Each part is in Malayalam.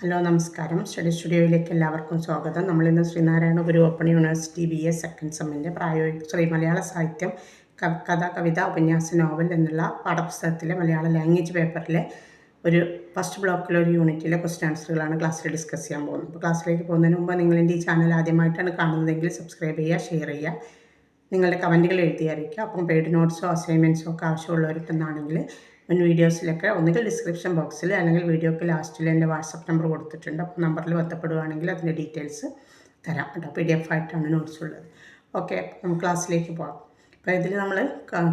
ഹലോ നമസ്കാരം. സ്റ്റഡി സ്റ്റുഡിയോയിലേക്ക് എല്ലാവർക്കും സ്വാഗതം. നമ്മളിന്ന് Sreenarayana Guru open university B A second സെമ്മിന്റെ പ്രായോഗിക ശ്രീ മലയാള സാഹിത്യം കഥ കവിത ഉപന്യാസ നോവൽ എന്നുള്ള പാഠപുസ്തകത്തിലെ മലയാള ലാംഗ്വേജ് പേപ്പറിലെ ഒരു ഫസ്റ്റ് ബ്ലോക്കിലെ ഒരു യൂണിറ്റിലെ ക്വസ്റ്റ്യൻ ആൻസറുകളാണ് ക്ലാസ്സിൽ ഡിസ്കസ് ചെയ്യാൻ പോകുന്നത്. അപ്പോൾ ക്ലാസ്സിലേക്ക് പോകുന്നതിന് മുമ്പ് നിങ്ങൾ എന്റെ ഈ ചാനൽ ആദ്യമായിട്ടാണ് കാണുന്നതെങ്കിൽ സബ്സ്ക്രൈബ് ചെയ്യുക ഷെയർ ചെയ്യുക. നിങ്ങളുടെ കമന്റുകൾ എഴുതി അറിയിക്കുക. അപ്പം പെയ്ഡ് നോട്ട്സോ അസൈൻമെന്റ്സോ ഒക്കെ ആവശ്യമുള്ളവർക്കെന്നാണെങ്കിൽ മുൻ വീഡിയോസിലൊക്കെ ഒന്നുകിൽ ഡിസ്ക്രിപ്ഷൻ ബോക്സിൽ അല്ലെങ്കിൽ വീഡിയോക്ക് ലാസ്റ്റിൽ എന്റെ വാട്സപ്പ് നമ്പർ കൊടുത്തിട്ടുണ്ട്. അപ്പോൾ നമ്പറിൽ ബന്ധപ്പെടുകയാണെങ്കിൽ അതിന്റെ ഡീറ്റെയിൽസ് തരാം കേട്ടോ. പി ഡി എഫ് ആയിട്ടാണ് നോട്ട്സ് ഉള്ളത്. ഓക്കെ നമുക്ക് ക്ലാസ്സിലേക്ക് പോകാം അപ്പോൾ ഇതിൽ നമ്മൾ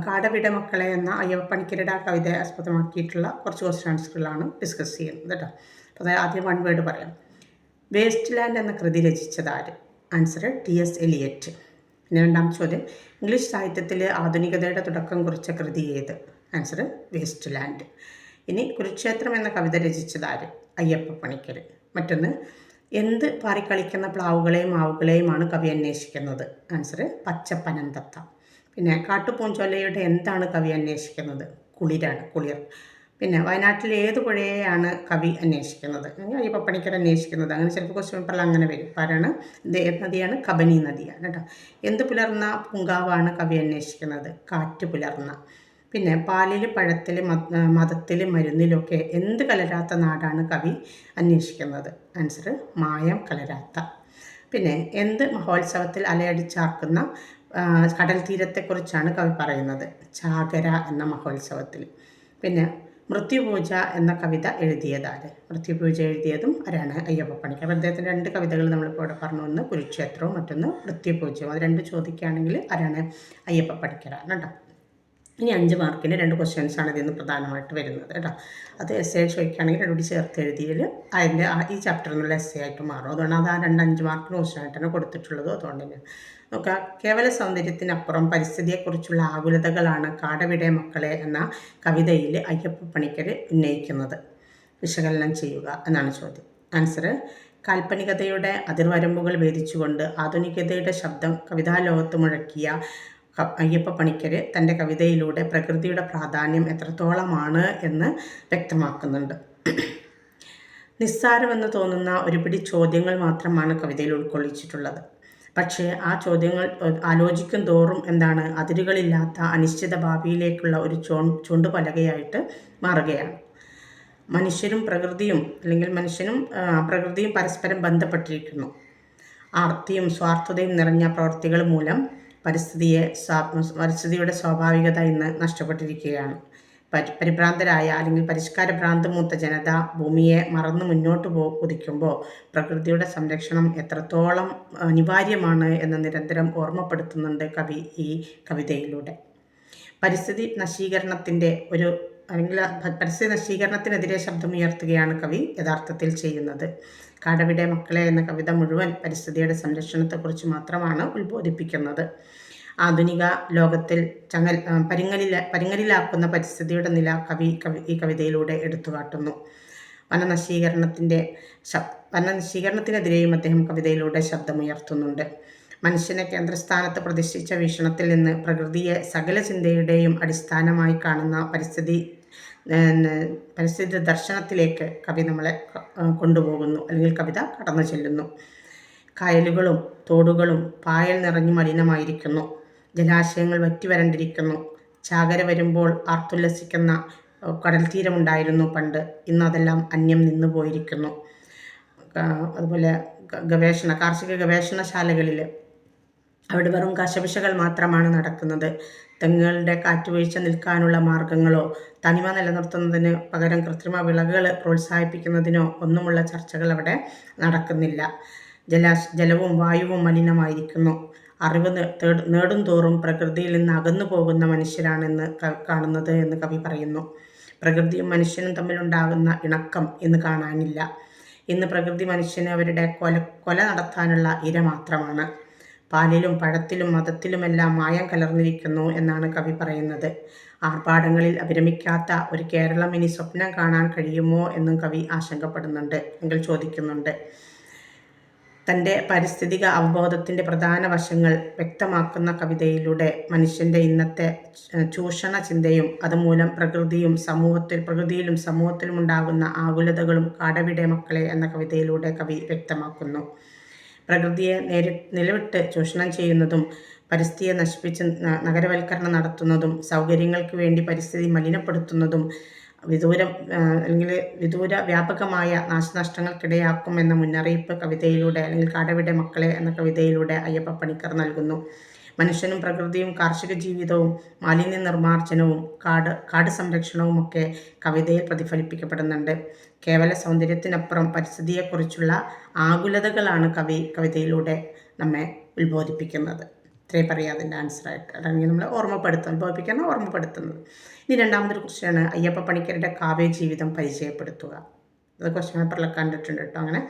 കാടവിട മക്കളെ എന്ന അയ്യപ്പണിക്കരുടെ ആ കവിതയെ ആസ്പദമാക്കിയിട്ടുള്ള കുറച്ച് ക്വസ്റ്റ്യൻ ഡിസ്കസ് ചെയ്യുന്നത് കേട്ടോ. അപ്പോൾ അതായത് ആദ്യം വൺ വേർഡ് പറയാം. വേസ്റ്റ് ലാൻഡ് എന്ന കൃതി രചിച്ചതാര് ആൻസർ ടി എസ് എലിയറ്റ് പിന്നെ രണ്ടാം ചോദ്യം ഇംഗ്ലീഷ് സാഹിത്യത്തിലെ ആധുനികതയുടെ തുടക്കം കുറിച്ച കൃതി ഏത്? ആൻസർ വേസ്റ്റ് ലാൻഡ് ഇനി കുരുക്ഷേത്രം എന്ന കവിത രചിച്ചതാര് അയ്യപ്പ പണിക്കർ മറ്റൊന്ന് എന്ത് പാറിക്കളിക്കുന്ന പ്ലാവുകളെയും മാവുകളെയുമാണ് കവി അന്വേഷിക്കുന്നത്? ആൻസർ പച്ചപ്പനന്തത്ത. പിന്നെ കാട്ടുപൂഞ്ചോലയുടെ എന്താണ് കവി അന്വേഷിക്കുന്നത്? കുളിരാണ് കുളിർ. പിന്നെ വയനാട്ടിൽ ഏത് പുഴയെയാണ് കവി അന്വേഷിക്കുന്നത്? അയ്യപ്പ പണിക്കർ അന്വേഷിക്കുന്നത്. അങ്ങനെ ചിലപ്പോൾ ക്വസ്റ്റ്യൻ പേപ്പറിൽ അങ്ങനെ വരും. ആരാണ് നദിയാണ്? കബനി നദിയാണ് കേട്ടോ. എന്ത് പുലർന്ന പൂങ്കാവാണ് കവി അന്വേഷിക്കുന്നത്? കാറ്റ് പുലർന്ന. പിന്നെ പാലിൽ പഴത്തിൽ മതത്തിൽ മരുന്നിലൊക്കെ എന്ത് കലരാത്ത നാടാണ് കവി അന്വേഷിക്കുന്നത്? ആൻസർ മായം കലരാത്ത. പിന്നെ എന്ത് മഹോത്സവത്തിൽ അലയടിച്ചാക്കുന്ന കടൽ തീരത്തെക്കുറിച്ചാണ് കവി പറയുന്നത്? ചാകര എന്ന മഹോത്സവത്തിൽ. പിന്നെ മൃത്യുപൂജ എന്ന കവിത എഴുതിയതാണ് മൃത്യുപൂജ എഴുതിയതും ആരാണ്? അയ്യപ്പ പണിക്കർ. അദ്ദേഹത്തിന്റെ രണ്ട് കവിതകൾ നമ്മളിപ്പോൾ ഇവിടെ പറഞ്ഞു. ഒന്ന് കുരുക്ഷേത്രവും മറ്റൊന്ന് മൃത്യുപൂജയും. അത് രണ്ട് ചോദിക്കുകയാണെങ്കിൽ ആരാണ്? അയ്യപ്പ പണിക്കരാണ് കേട്ടോ. ഇനി അഞ്ച് മാർക്കിന്റെ രണ്ട് ക്വസ്റ്റ്യൻസ് ആണ് ഇതിൽ നിന്ന് പ്രധാനമായിട്ട് വരുന്നത് കേട്ടോ. അത് എസ് എ ചോദിക്കുകയാണെങ്കിൽ രണ്ടുകൂടി ചേർത്ത് എഴുതിയതിൽ അതിന്റെ ഈ ചാപ്റ്ററിൽ നിന്നുള്ള എസ് എ ആയിട്ട് മാറും. അതുകൊണ്ട് അത് ആ രണ്ട് അഞ്ച് മാർക്കിന് ക്വസ്റ്റ്യൻ ആയിട്ടാണ് കൊടുത്തിട്ടുള്ളത് അതുകൊണ്ട് തന്നെ. നോക്കുക കേവല സൗന്ദര്യത്തിനപ്പുറം പരിസ്ഥിതിയെക്കുറിച്ചുള്ള ആകുലതകളാണ് കാടവിടെ മക്കളെ എന്ന കവിതയിൽ അയ്യപ്പ പണിക്കർ ഉന്നയിക്കുന്നത്. വിശകലനം ചെയ്യുക എന്നാണ് ചോദ്യം. ആൻസർ കാൽപ്പനികതയുടെ അതിർവരമ്പുകൾ ഭേദിച്ചുകൊണ്ട് ആധുനികതയുടെ ശബ്ദം കവിതാലോകത്ത് മുഴക്കിയ അയ്യപ്പ പണിക്കർ തന്റെ കവിതയിലൂടെ പ്രകൃതിയുടെ പ്രാധാന്യം എത്രത്തോളമാണ് എന്ന് വ്യക്തമാക്കുന്നുണ്ട്. നിസ്സാരമെന്ന് തോന്നുന്ന ഒരുപിടി ചോദ്യങ്ങൾ മാത്രമാണ് കവിതയിൽ ഉൾക്കൊള്ളിച്ചിട്ടുള്ളത്. പക്ഷേ ആ ചോദ്യങ്ങൾ ആലോചിക്കും തോറും എന്താണ് അതിരുകളില്ലാത്ത അനിശ്ചിത ഭാവിയിലേക്കുള്ള ഒരു ചോ ചൂണ്ടുപലകയായിട്ട് മാറുകയാണ്. മനുഷ്യരും പ്രകൃതിയും അല്ലെങ്കിൽ മനുഷ്യനും പ്രകൃതിയും പരസ്പരം ബന്ധപ്പെട്ടിരിക്കുന്നു. ആർത്തിയും സ്വാർത്ഥതയും നിറഞ്ഞ പ്രവൃത്തികൾ മൂലം പരിസ്ഥിതിയെ പരിസ്ഥിതിയുടെ സ്വാഭാവികത ഇന്ന് നഷ്ടപ്പെട്ടിരിക്കുകയാണ്. പരി പരിഭ്രാന്തരായ അല്ലെങ്കിൽ പരിഷ്കാര ഭ്രാന്ത് മൂത്ത ജനത ഭൂമിയെ മറന്ന് മുന്നോട്ട് പോ കുതിക്കുമ്പോൾ പ്രകൃതിയുടെ സംരക്ഷണം എത്രത്തോളം അനിവാര്യമാണ് എന്ന് നിരന്തരം ഓർമ്മപ്പെടുത്തുന്നുണ്ട് കവി ഈ കവിതയിലൂടെ. പരിസ്ഥിതി നശീകരണത്തിന്റെ ഒരു അല്ലെങ്കിൽ പരസ്യ നശീകരണത്തിനെതിരെ ശബ്ദമുയർത്തുകയാണ് കവി യഥാർത്ഥത്തിൽ ചെയ്യുന്നത്. കാടവിടെ മക്കളെ എന്ന കവിത മുഴുവൻ പരിസ്ഥിതിയുടെ സംരക്ഷണത്തെക്കുറിച്ച് മാത്രമാണ് ഉത്ബോധിപ്പിക്കുന്നത്. ആധുനിക ലോകത്തിൽ ചങ്ങൽ പരിങ്ങലില പരിങ്ങലിലാക്കുന്ന പരിസ്ഥിതിയുടെ നില കവി കവി ഈ കവിതയിലൂടെ എടുത്തുകാട്ടുന്നു. വനനശീകരണത്തിന്റെ ശബ് വനനശീകരണത്തിനെതിരെയും അദ്ദേഹം കവിതയിലൂടെ ശബ്ദമുയർത്തുന്നുണ്ട്. മനുഷ്യനെ കേന്ദ്രസ്ഥാനത്ത് പ്രതിഷ്ഠിച്ച വീക്ഷണത്തിൽ നിന്ന് പ്രകൃതിയെ സകല ചിന്തയുടെയും അടിസ്ഥാനമായി കാണുന്ന പരിസ്ഥിതി പരിസ്ഥിതി ദർശനത്തിലേക്ക് കവി നമ്മളെ കൊണ്ടുപോകുന്നു. അല്ലെങ്കിൽ കവിത കടന്നു ചെല്ലുന്നു. കായലുകളും തോടുകളും പായൽ നിറഞ്ഞു മലിനമായിരിക്കുന്നു. ജലാശയങ്ങൾ വറ്റി വരണ്ടിരിക്കുന്നു. ചാകര വരുമ്പോൾ ആർത്തുല്ലസിക്കുന്ന കടൽ തീരമുണ്ടായിരുന്നു പണ്ട്. ഇന്ന് അതെല്ലാം അന്യം നിന്നു പോയിരിക്കുന്നു. അതുപോലെ ഗവേഷണ കാർഷിക ഗവേഷണശാലകളിൽ അവിടെ വെറും കശപിശകൾ മാത്രമാണ് നടക്കുന്നത്. തെങ്ങുകളുടെ കാറ്റുവീഴ്ച നിൽക്കാനുള്ള മാർഗങ്ങളോ തനിമ നിലനിർത്തുന്നതിന് പകരം കൃത്രിമ വിളകൾ പ്രോത്സാഹിപ്പിക്കുന്നതിനോ ഒന്നുമുള്ള ചർച്ചകൾ അവിടെ നടക്കുന്നില്ല. ജലാശ ജലവും വായുവും മലിനമായിരിക്കുന്നു. അറിവ് നേടും തോറും പ്രകൃതിയിൽ നിന്ന് അകന്നു പോകുന്ന മനുഷ്യരാണെന്ന് കാണുന്നത് എന്ന് കവി പറയുന്നു. പ്രകൃതിയും മനുഷ്യനും തമ്മിലുണ്ടാകുന്ന ഇണക്കം എന്ന് കാണാനില്ല. ഇന്ന് പ്രകൃതി മനുഷ്യന് അവരുടെ കൊല കൊല നടത്താനുള്ള ഇര മാത്രമാണ്. പാലിലും പഴത്തിലും മതത്തിലുമെല്ലാം മായം കലർന്നിരിക്കുന്നു എന്നാണ് കവി പറയുന്നത്. ആർഭാടങ്ങളിൽ അഭിരമിക്കാത്ത ഒരു കേരളം ഇനി സ്വപ്നം കാണാൻ കഴിയുമോ എന്നും കവി ആശങ്കപ്പെടുന്നുണ്ട്. എങ്കിൽ ചോദിക്കുന്നുണ്ട്. തന്റെ പാരിസ്ഥിതിക അവബോധത്തിന്റെ പ്രധാന വശങ്ങൾ വ്യക്തമാക്കുന്ന കവിതയിലൂടെ മനുഷ്യന്റെ ഇന്നത്തെ ചൂഷണ ചിന്തയും അതുമൂലം പ്രകൃതിയും സമൂഹത്തിൽ പ്രകൃതിയിലും സമൂഹത്തിലും ഉണ്ടാകുന്ന ആകുലതകളും കാടവിടെ മക്കളെ എന്ന കവിതയിലൂടെ കവി വ്യക്തമാക്കുന്നു. പ്രകൃതിയെ നേരി നിലവിട്ട് ചൂഷണം ചെയ്യുന്നതും പരിസ്ഥിതിയെ നശിപ്പിച്ച് നഗരവൽക്കരണം നടത്തുന്നതും സൗകര്യങ്ങൾക്ക് വേണ്ടി പരിസ്ഥിതി മലിനപ്പെടുത്തുന്നതും വിദൂരം അല്ലെങ്കിൽ വിദൂര വ്യാപകമായ നാശനഷ്ടങ്ങൾക്കിടയാക്കും എന്ന മുന്നറിയിപ്പ് കവിതയിലൂടെ അല്ലെങ്കിൽ കാടവിടെ മക്കളെ എന്ന കവിതയിലൂടെ അയ്യപ്പ പണിക്കർ നൽകുന്നു. മനുഷ്യനും പ്രകൃതിയും കാർഷിക ജീവിതവും മാലിന്യ നിർമ്മാർജനവും കാട് കാട് സംരക്ഷണവും ഒക്കെ കവിതയിൽ പ്രതിഫലിപ്പിക്കപ്പെടുന്നുണ്ട്. കേവല സൗന്ദര്യത്തിനപ്പുറം പരിസ്ഥിതിയെക്കുറിച്ചുള്ള ആകുലതകളാണ് കവി കവിതയിലൂടെ നമ്മെ ഉത്ബോധിപ്പിക്കുന്നത്. ഇത്രയും പറയാം അതിന്റെ ആൻസറായിട്ട് അല്ലെങ്കിൽ നമ്മൾ ഓർമ്മപ്പെടുത്തുന്നത് ഉത്ബോധിപ്പിക്കുന്ന ഓർമ്മപ്പെടുത്തുന്നത്. ഇനി രണ്ടാമതൊരു ക്വസ്റ്റ്യാണ് അയ്യപ്പ പണിക്കരുടെ കാവ്യ ജീവിതം പരിചയപ്പെടുത്തുക. അത് ക്വസ്റ്റ്യൻ പേപ്പറിലൊക്കെ കണ്ടിട്ടുണ്ട് കേട്ടോ അങ്ങനെ.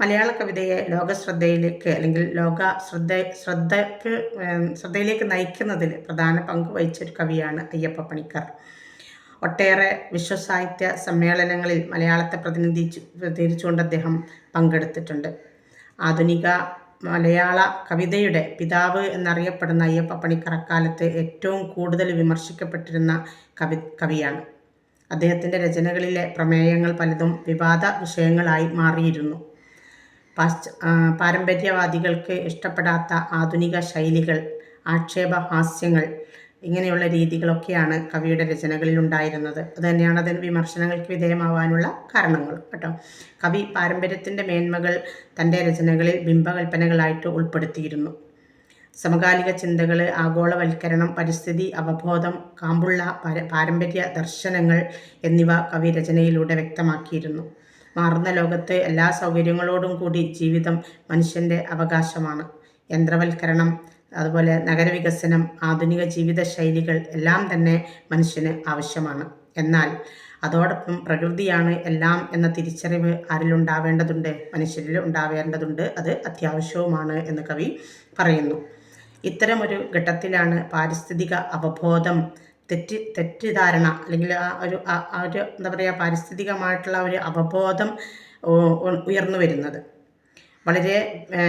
മലയാള കവിതയെ ലോക ശ്രദ്ധയിലേക്ക് അല്ലെങ്കിൽ ലോക ശ്രദ്ധ ശ്രദ്ധക്ക് ശ്രദ്ധയിലേക്ക് നയിക്കുന്നതിൽ പ്രധാന പങ്ക് വഹിച്ചൊരു കവിയാണ് അയ്യപ്പ പണിക്കർ. ഒട്ടേറെ വിശ്വസാഹിത്യ സമ്മേളനങ്ങളിൽ മലയാളത്തെ പ്രതിനിധിച്ചു പ്രതിനിധിച്ചുകൊണ്ട് അദ്ദേഹം പങ്കെടുത്തിട്ടുണ്ട്. ആധുനിക മലയാള കവിതയുടെ പിതാവ് എന്നറിയപ്പെടുന്ന അയ്യപ്പ പണിക്കർ അക്കാലത്ത് ഏറ്റവും കൂടുതൽ വിമർശിക്കപ്പെട്ടിരുന്ന കവി കവിയാണ്. അദ്ദേഹത്തിന്റെ രചനകളിലെ പ്രമേയങ്ങൾ പലതും വിവാദ വിഷയങ്ങളായി മാറിയിരുന്നു. പാശ്ച പാരമ്പര്യവാദികൾക്ക് ഇഷ്ടപ്പെടാത്ത ആധുനിക ശൈലികൾ ആക്ഷേപഹാസ്യങ്ങൾ ഇങ്ങനെയുള്ള രീതികളൊക്കെയാണ് കവിയുടെ രചനകളിൽ ഉണ്ടായിരുന്നത്. അത് തന്നെയാണ് അതിന് വിമർശനങ്ങൾക്ക് വിധേയമാവാനുള്ള കാരണങ്ങൾ കേട്ടോ. കവി പാരമ്പര്യത്തിന്റെ മേന്മകൾ തന്റെ രചനകളിൽ ബിംബകൽപ്പനകളായിട്ട് ഉൾപ്പെടുത്തിയിരുന്നു. സമകാലിക ചിന്തകൾ ആഗോളവൽക്കരണം പരിസ്ഥിതി അവബോധം കാമ്പുള്ള പാരമ്പര്യ ദർശനങ്ങൾ എന്നിവ കവി രചനയിലൂടെ വ്യക്തമാക്കിയിരുന്നു. മാറുന്ന ലോകത്ത് എല്ലാ സൗകര്യങ്ങളോടും കൂടി ജീവിതം മനുഷ്യന്റെ അവകാശമാണ്. യന്ത്രവൽക്കരണം അതുപോലെ നഗരവികസനം ആധുനിക ജീവിത ശൈലികൾ എല്ലാം തന്നെ മനുഷ്യന് ആവശ്യമാണ്. എന്നാൽ അതോടൊപ്പം പ്രകൃതിയാണ് എല്ലാം എന്ന തിരിച്ചറിവ് ആരിലുണ്ടാവേണ്ടതുണ്ട്? മനുഷ്യരിൽ ഉണ്ടാവേണ്ടതുണ്ട്. അത് അത്യാവശ്യവുമാണ് എന്ന് കവി പറയുന്നു. ഇത്തരമൊരു ഘട്ടത്തിലാണ് പാരിസ്ഥിതിക അവബോധം തെറ്റി തെറ്റിദ്ധാരണ അല്ലെങ്കിൽ ആ ഒരു ആ ഒരു എന്താ പറയുക പാരിസ്ഥിതികമായിട്ടുള്ള ഒരു അവബോധം ഉയർന്നു വരുന്നത്. വളരെ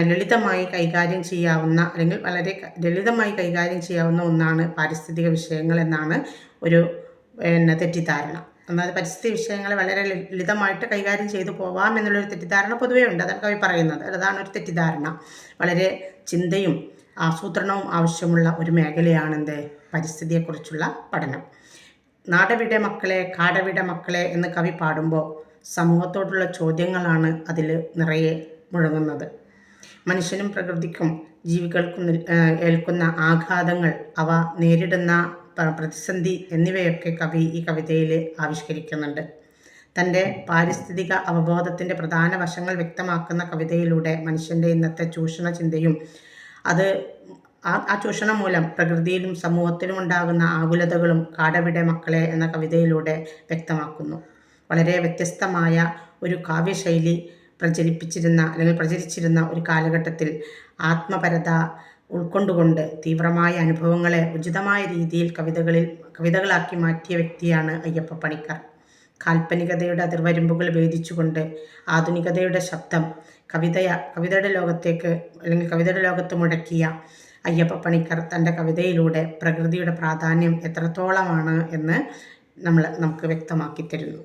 ലളിതമായി കൈകാര്യം ചെയ്യാവുന്ന അല്ലെങ്കിൽ വളരെ ലളിതമായി കൈകാര്യം ചെയ്യാവുന്ന ഒന്നാണ് പാരിസ്ഥിതിക വിഷയങ്ങൾ എന്നാണ് ഒരു പിന്നെ തെറ്റിദ്ധാരണ. എന്നാൽ പരിസ്ഥിതി വിഷയങ്ങളെ വളരെ ലളിതമായിട്ട് കൈകാര്യം ചെയ്തു പോവാം എന്നുള്ളൊരു തെറ്റിദ്ധാരണ പൊതുവേ ഉണ്ട്. അതാണ് കവി പറയുന്നത്. അതാണ് ഒരു തെറ്റിദ്ധാരണ. വളരെ ചിന്തയും ആസൂത്രണവും ആവശ്യമുള്ള ഒരു മേഖലയാണെന്ത് പരിസ്ഥിതിയെക്കുറിച്ചുള്ള പഠനം. നാടവിടെ മക്കളെ കാടവിട മക്കളെ എന്ന് കവി പാടുമ്പോൾ സമൂഹത്തോടുള്ള ചോദ്യങ്ങളാണ് അതിൽ നിറയെ മുഴങ്ങുന്നത്. മനുഷ്യനും പ്രകൃതിക്കും ജീവികൾക്കും ഏൽക്കുന്ന ആഘാതങ്ങൾ അവ നേരിടുന്ന പ്രതിസന്ധി എന്നിവയൊക്കെ കവി ഈ കവിതയിൽ ആവിഷ്കരിക്കുന്നുണ്ട്. തന്റെ പാരിസ്ഥിതിക അവബോധത്തിന്റെ പ്രധാന വശങ്ങൾ വ്യക്തമാക്കുന്ന കവിതയിലൂടെ മനുഷ്യന്റെ ഇന്നത്തെ ചൂഷണ ചിന്തയും അത് ആ ആ ചൂഷണം മൂലം പ്രകൃതിയിലും സമൂഹത്തിലും ഉണ്ടാകുന്ന ആകുലതകളും കാടവിടെ മക്കളെ എന്ന കവിതയിലൂടെ വ്യക്തമാക്കുന്നു. വളരെ വ്യത്യസ്തമായ ഒരു കാവ്യശൈലി പ്രചരിപ്പിച്ചിരുന്ന അല്ലെങ്കിൽ പ്രചരിച്ചിരുന്ന ഒരു കാലഘട്ടത്തിൽ ആത്മപരത ഉൾക്കൊണ്ടുകൊണ്ട് തീവ്രമായ അനുഭവങ്ങളെ ഉചിതമായ രീതിയിൽ കവിതകളിൽ കവിതകളാക്കി മാറ്റിയ വ്യക്തിയാണ് അയ്യപ്പ പണിക്കർ. കാൽപ്പനികതയുടെ അതിർവരമ്പുകൾ ഭേദിച്ചുകൊണ്ട് ആധുനികതയുടെ ശബ്ദം കവിതയ കവിതയുടെ ലോകത്തേക്ക് അല്ലെങ്കിൽ കവിതയുടെ ലോകത്ത് മുടക്കിയ അയ്യപ്പ പണിക്കർ തന്റെ കവിതയിലൂടെ പ്രകൃതിയുടെ പ്രാധാന്യം എത്രത്തോളമാണ് എന്ന് നമ്മൾ നമുക്ക് വ്യക്തമാക്കി തരുന്നു.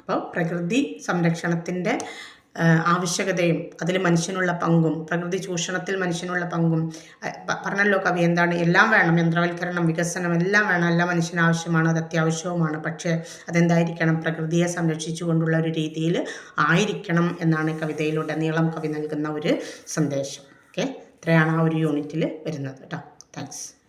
അപ്പോൾ പ്രകൃതി സംരക്ഷണത്തിന്റെ ആവശ്യകതയും അതിൽ മനുഷ്യനുള്ള പങ്കും പ്രകൃതി ചൂഷണത്തിൽ മനുഷ്യനുള്ള പങ്കും പറഞ്ഞല്ലോ കവി എന്താണ്? എല്ലാം വേണം യന്ത്രവൽക്കരണം വികസനം എല്ലാം വേണം എല്ലാ മനുഷ്യന് ആവശ്യമാണ് അത് അത്യാവശ്യവുമാണ്. പക്ഷേ അതെന്തായിരിക്കണം? പ്രകൃതിയെ സംരക്ഷിച്ചുകൊണ്ടുള്ള ഒരു രീതിയിൽ ആയിരിക്കണം എന്നാണ് കവിതയിലൂടെ നീളം കവി നൽകുന്ന ഒരു സന്ദേശം. ഓക്കെ? ഇത്രയാണ് ആ ഒരു യൂണിറ്റിൽ വരുന്നത് കേട്ടോ. താങ്ക്സ്.